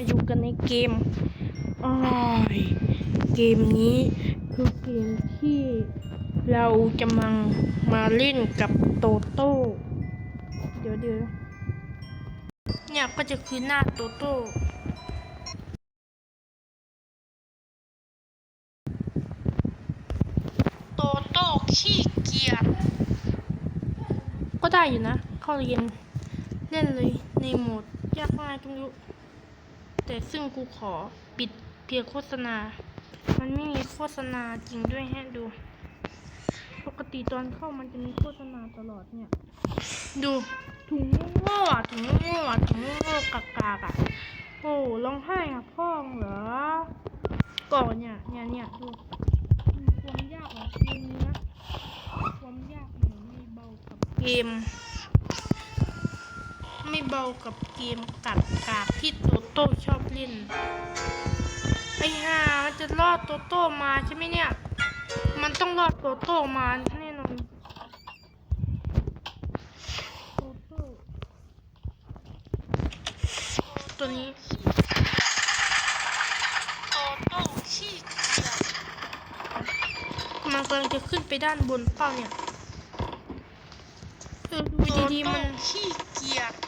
มาอยู่กันในเกมอ้ายเกมนี้คือเกมที่เราจะมามาเล่นกับโตโต้ เดี๋ยวเดี๋ยวเนี่ยก็จะคือหน้าโตโต้โตโต้ขี้เกียจก็ได้อยู่นะ เข้าเรียนเล่นเลยในโหมด ยากง่ายก็ไม่รู้ แต่ซึ่งกูขอปิดเพียงโฆษณา มันไม่มีโฆษณาจริงด้วยให้ดู ปกติตอนเข้ามันจะมีโฆษณาตลอดเนี่ย ดูถุงโง่อะถุงโง่ๆอะถุงโง่ๆกากๆอะโอ้ร้องไห้อะพ่องเหรอก่อนเนี่ยเนี่ยเนี่ยดูความยากของเกมนี้นะความยากเนี่ยไม่เบากับเกม ไม่เบากับเกมกัดกากที่โต โต้ชอบเล่นไอ้ห่ามันจะรอดโตโต้มาใช่ไหมเนี่ย มันต้องรอดโตโต้มาแน่นอนโตโต้ตัวนี้โตโต้ขี้เกียจมันกำลังจะขึ้นไปด้านบนเป้าเนี่ยดูดีๆมันขี้เกียจ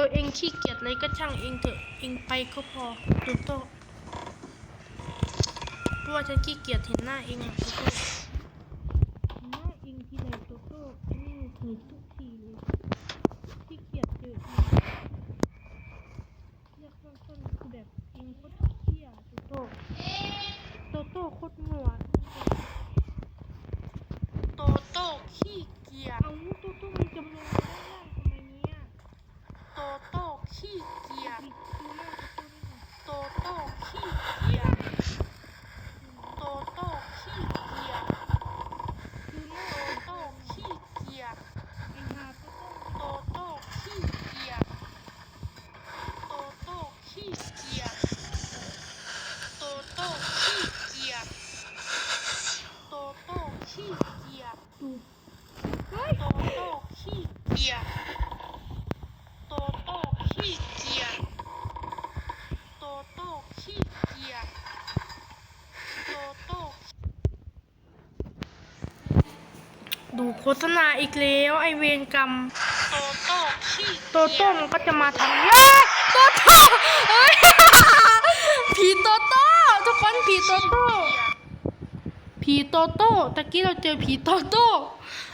ออเองขี้เกียจอะไรก็ช่างเองเถอะเองไปก็พอโตโต้เพราะว่าฉันขี้เกียจเห็นหน้าเองอะโตโต้เห็นหน้าเองทีไรโตโต้นี่หงุดทุกทีเลยขี้เกียจเจอเองเรียกสั้นๆคือแบบเองโคตรเขี้ยโตโต้โตโต้โคตรงัวโตโต้ขี้เกียจเอาโตโต้มันจำลงมาด้านล่างทำไมเนี่ย โตโต้ขี้เกียจโตโต้ขี้เกียจโตโต้ขี้เกียจโตโต้ขี้เกียจโตโต้ขี้เกียจโตโต้ขี้เกียจโตโต้ขี้เกียจโตโต้ ขี้เกียจโตโต้ขี้เกียจโตโต้ขี้เกียจโตโต้ขี้เกียจโตโต้ดูโฆษณาอีกแล้วไอเวรกรรม โตโต้ขี้โตโต้มันก็จะมาทำเย้ยโตโต้เอ้ย ผีโตโต้ทุกคนผีโตโต้ ผีโตโต้ตะกี้เราเจอผีโตโต้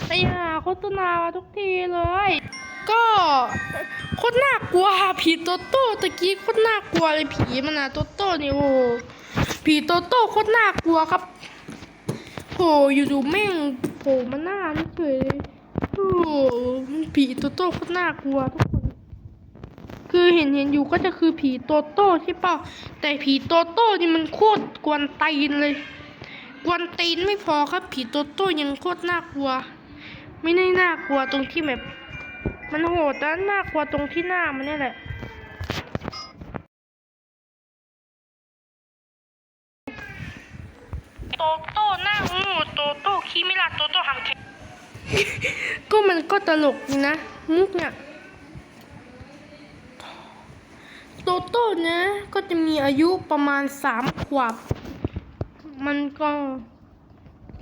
ไอ้ห่าโฆษณามาทุกทีเลย ก็โคตรน่ากลัวผีโตโต้ตะกี้โคตรน่ากลัวเลยผีมันนะโตโต้นี่โอ้โหผีโตโต้โคตรน่ากลัวครับโหอยู่ดูแม่งโผล่มาหน้านี่เฉยเลยโอ้ผีโตโต้โคตรน่ากลัวทุกคน คือเห็นเห็นอยู่ก็จะคือผีโตโต้ใช่ป่าแต่ผีโตโต้นี่มันโคตรกวนตีนเลย กวนตีนไม่พอครับ ผีโตโต้ยังโคตรน่ากลัว ไม่ได้น่ากลัวตรงที่แบบ มันโหดแต่น่ากลัวตรงที่หน้ามันนี่แหละโตโต้หน้างูโตโต้ขี้ไม่รักโตโต้หำแข็งก็มันก็ตลกดีนะมุกเนี่ยโตโต้นะก็จะมีอายุประมาณสามขวบ มันก็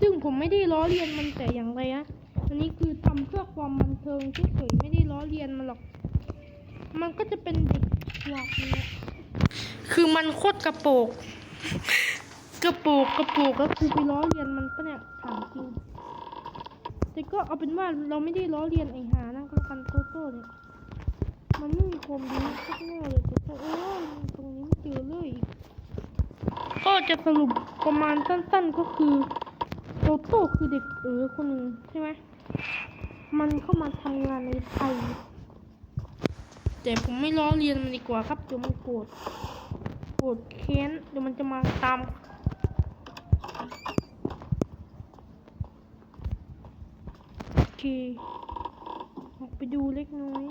ซึ่งผมไม่ได้ล้อเลียนมันแต่อย่างไรนะอันนี้คือทำเพื่อความบันเทิงเฉยๆไม่ได้ล้อเลียนมันหรอก มันก็จะเป็นเด็กขวบเนี่ยคือมันโคตรกระโปกกระโปกกระโปกแล้วครูไปล้อเลียนมันปะเนี่ยถามจริงแต่ก็เอาเป็นว่าเราไม่ได้ล้อเลียนไอ้หานั่นก็กันโตโต้เนี่ยมันไม่มีความดีสักแน่เลยโตโต้โอ้ยตรงนี้ไม่เลยอีกก็ จะสรุปประมาณสั้นๆก็คือโตโต้คือเด็กเออคนหนึ่งใช่ไหมมันเข้ามาทำงานในไทย แต่ผมไม่ล้อเลียนมันดีกว่าครับเดี๋ยวมันโกรธโกรธแค้นเดี๋ยวมันจะมาตามโอเคออกไปดูเล็กน้อย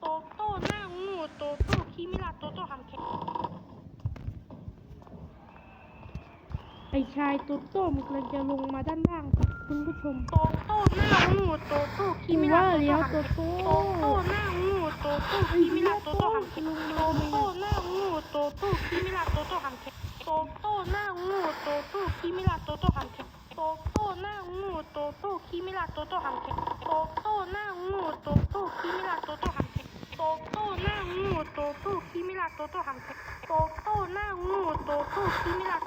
โตโต้หน้างูโตโต้ขี้ไม่รักโตโต้ทำแค่ไชายโตโต้มันกำลังจะลงมาด้านล่างครับคุณผู้ชมโตโต้หน้างูโตโต้ขี้ไม่รักโตโต้โตโต้หน้างูโตโต้คิมิลาโตโต้หันแข็งโตโต้หน้างูโตโต้คิมิลาโตโต้หันแข็งโตโต้หน้างูโตโต้คิมิลาโตโต้หันแข็งโตโต้หน้างูโตโต้คิมิลาโตโต้หันแข็งโตโต้หน้างูโตโต้คิมิลาโตโต้หันแข็งโตโต้หน้างูโตโต้คิมิลาโตโต้หันแข็งโตโต้หน้างูโตโต้คิมิลา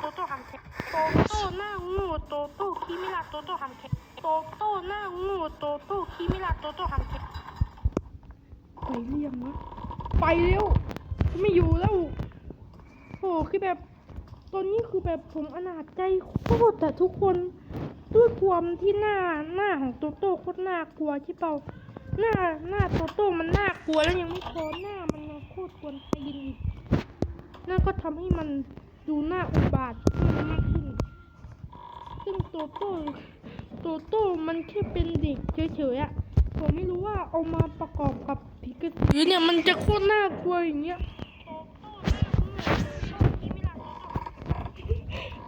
โตโต้หันแข็งโตโต้หน้างูโตโต้คิมิลาโตโต้หันแข็งโตโต้หน้างูโตโต้คิมิลาโตโต้หันแข็งไปเรียงวะไปเร็วไม่อยู่แล้วโอ้คือแบบ ตอนนี้คือแบบผมอนาจใจโคตรแต่ทุกคนด้วยความที่หน้าหน้าของโตโต้โคตรน่ากลัวใช่เปล่าหน้าหน้าโตโต้มันน่ากลัวแล้วยังไม่พอหน้ามันยังโคตรกวนตีนอีกนั่นก็ทำให้มัน ดูหน้าอุบาทขึ้นมากขึ้น ซึ่งโตโต้โตโต้มันแค่เป็นเด็กเฉยๆอะผมไม่รู้ว่าเอามาประกอบกับผีกระสือเนี่ยมันจะโคตรน่ากลัวอย่างเงี้ย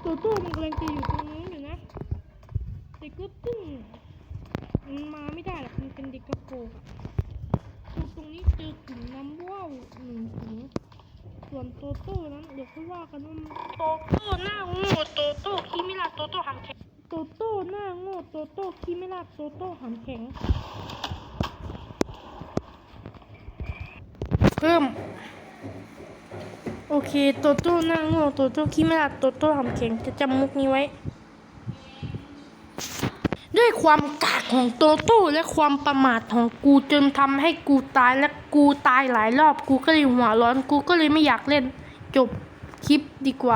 โตโต้มันกำลังจะอยู่ตรงนู้นอยู่นะแต่ก็ตึ้งมันมาไม่ได้หรอกมันเป็นเด็กกระโปรงตรงนี้เจอถุงน้ำว่าวหนึ่งถุงส่วนโตโต้นั้น ดี๋ยวค่อยว่ากันว่าโตโต้หน้าโง่โตโต้คิมิลาโตโต้หันแข็งโตโต้หน้าโง่โตโต้คิมิลาโตโต้หันแข็ง เพิ่ม โอเคโตโต้หน้าโง่โตโต้คิมิลาโตโต้หันแข็งจะจำมุกนี้ไว้ ด้วยความกากของโตโต้และความประมาทของกูจนทำให้กูตายและกูตายหลายรอบกูก็เลยหัวร้อนกูก็เลยไม่อยากเล่นจบ คลิปดีกว่า